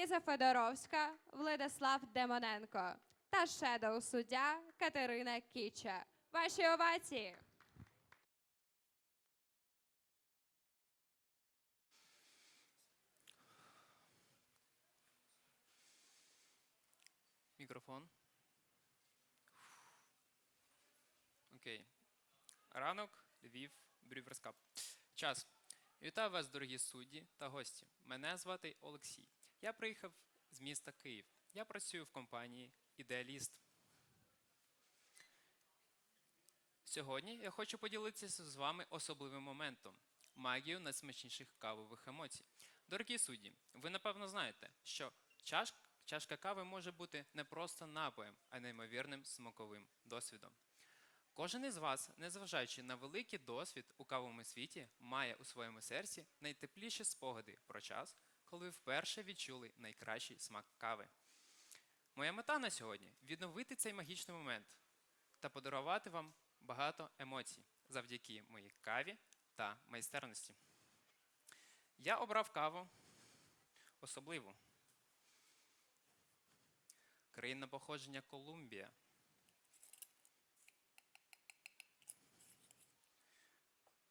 Ліза Федоровська, Владислав Демоненко та шедоу суддя Катерина Кіча. Ваші овації. Мікрофон. Окей. Ранок, Львів, Брюверскап. Час. Вітаю вас, дорогі судді та гості. Мене звати Олексій. Я приїхав з міста Київ. Я працюю в компанії Ідеаліст. Сьогодні я хочу поділитися з вами особливим моментом магією найсмачніших кавових емоцій. Дорогі судді, ви напевно знаєте, що чаш, чашка кави може бути не просто напоєм, а неймовірним смаковим досвідом. Кожен із вас, незважаючи на великий досвід у кавовому світі, має у своєму серці найтепліші спогади про час, коли ви вперше відчули найкращий смак кави. Моя мета на сьогодні відновити цей магічний момент та подарувати вам багато емоцій завдяки моїй каві та майстерності. Я обрав каву особливу. Країна походження Колумбія.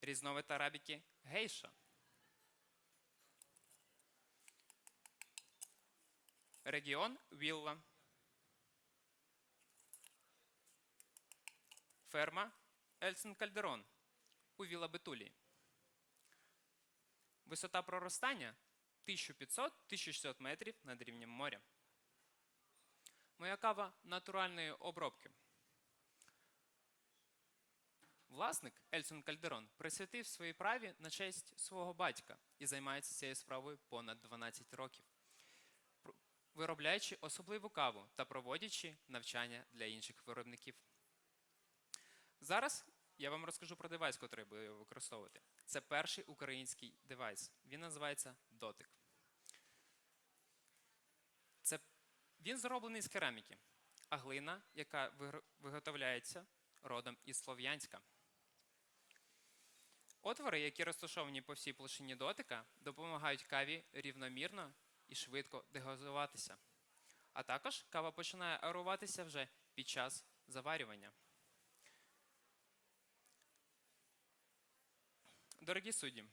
Різновид арабіки гейша. Регіон Вілла. Ферма Ельсен Кальдерон у Віла Бетулі. Висота проростання 1500-1600 метрів над рівнем моря. Моя кава натуральної обробки. Власник Ельсон Кальдерон присвятив своїй праві на честь свого батька і займається цією справою понад 12 років, виробляючи особливу каву та проводячи навчання для інших виробників. Зараз я вам розкажу про девайс, який буду використовувати. Це перший український девайс. Він називається дотик. Це, він зроблений з кераміки, а глина, яка виготовляється родом із Слов'янська. Отвори, які розташовані по всій площині дотика, допомагають каві рівномірно і швидко дегазуватися. А також кава починає аеруватися вже під час заварювання. Дорогі судді,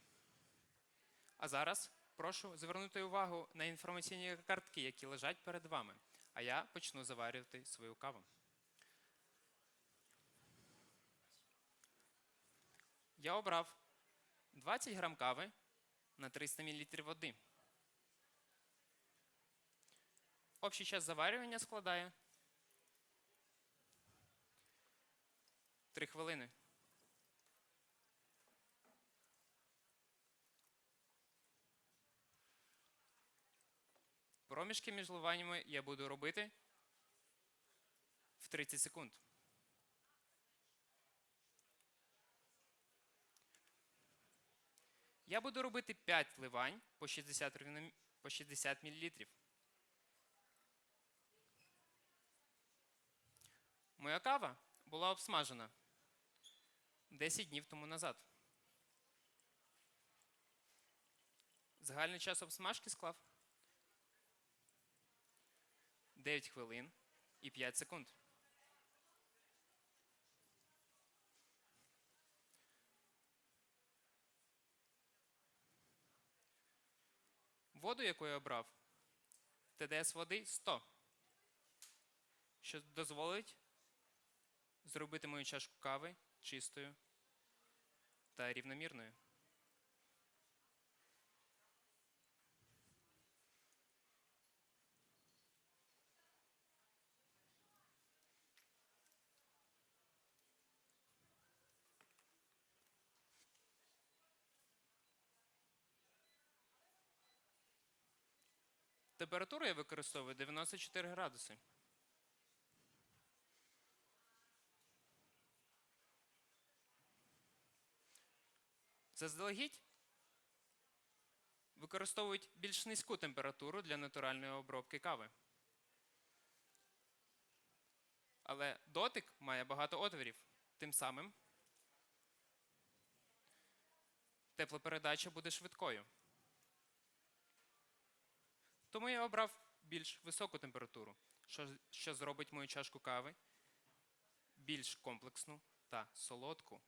а зараз прошу звернути увагу на інформаційні картки, які лежать перед вами. А я почну заварювати свою каву. Я обрав 20 грам кави на 300 мл води. Общий час заварювання складає 3 хвилини. Проміжки між ливаннями я буду робити в 30 секунд. Я буду робити 5 ливань по 60, по 60 мл. Моя кава була обсмажена 10 днів тому назад. Загальний час обсмажки склав 9 хвилин і 5 секунд. Воду, яку я обрав, ТДС води 100, що дозволить зробити мою чашку кави чистою та рівномірною. Температуру я використовую 94 градуси. Заздалегідь використовують більш низьку температуру для натуральної обробки кави. Але дотик має багато отворів. Тим самим теплопередача буде швидкою. Тому я обрав більш високу температуру, що, що зробить мою чашку кави більш комплексну та солодку.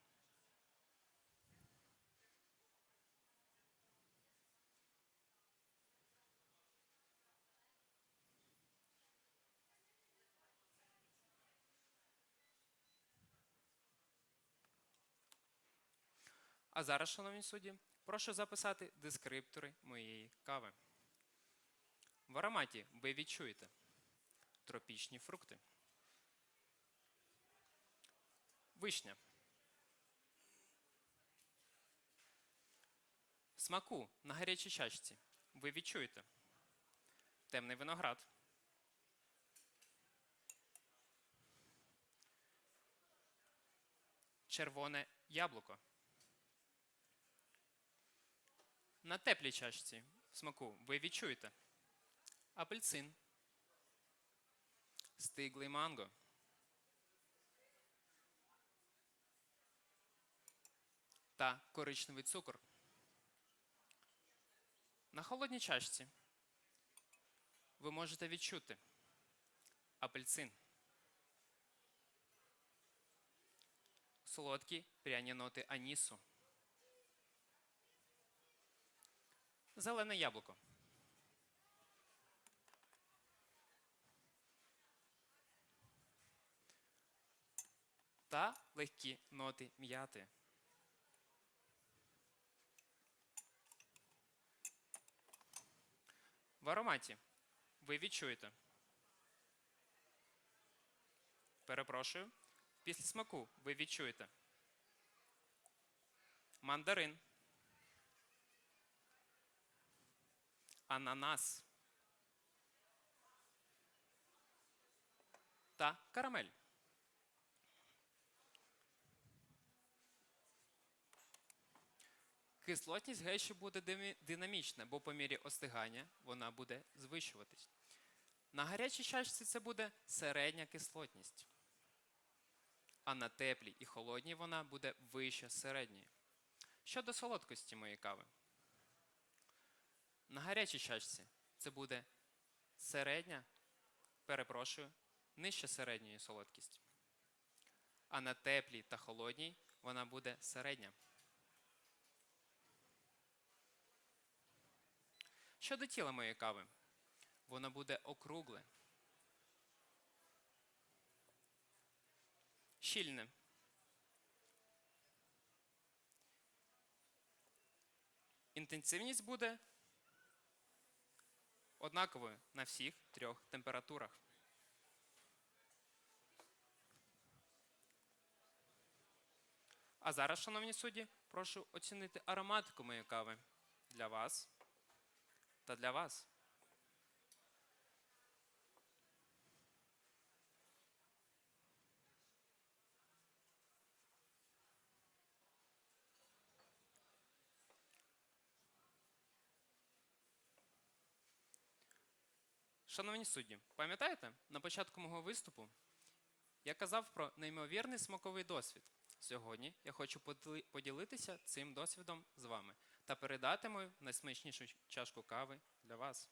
А зараз, шановні судді, прошу записати дескриптори моєї кави. В ароматі ви відчуєте тропічні фрукти, вишня, смаку на гарячій чашці ви відчуєте темний виноград, червоне яблуко. На теплій чашці смаку ви відчуєте? Апельсин, стиглий манго, та коричневий цукор. На холодній чашці ви можете відчути апельсин, солодкі пряні ноти анісу, зелене яблуко. Та легкі ноти м'яти. В ароматі ви відчуєте. Перепрошую. Після смаку ви відчуєте. Мандарин. Ананас. Та карамель. Кислотність гейші буде динамічна, бо по мірі остигання вона буде звищуватись. На гарячій чашці це буде середня кислотність. А на теплій і холодній вона буде вища середньої. Щодо солодкості моєї кави. На гарячій чашці це буде середня, перепрошую, нижча середньої солодкість. А на теплій та холодній вона буде середня. Щодо тіла моєї кави, воно буде округле, щільне. Інтенсивність буде однаковою на всіх трьох температурах. А зараз, шановні судді, прошу оцінити ароматику моєї кави для вас та для вас. Шановні судді, пам'ятаєте, на початку мого виступу я казав про неймовірний смаковий досвід. Сьогодні я хочу поділи- поділитися цим досвідом з вами та передати мою найсмачнішу чашку кави для вас.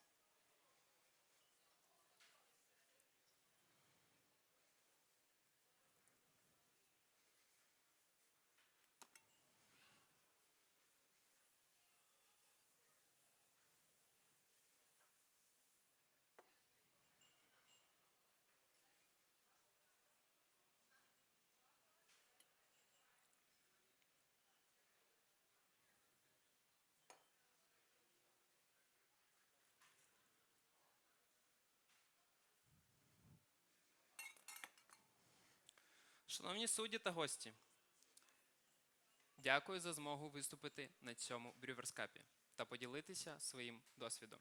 Шановні судді та гості, дякую за змогу виступити на цьому брюверскапі та поділитися своїм досвідом.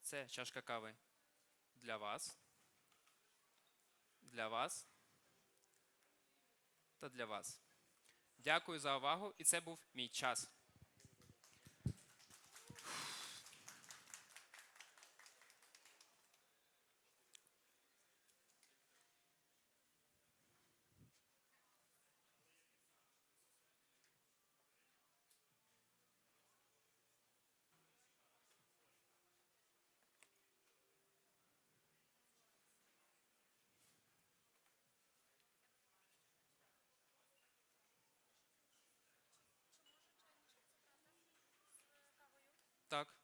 Це чашка кави для вас, для вас та для вас. Дякую за увагу, і це був мій час. Так.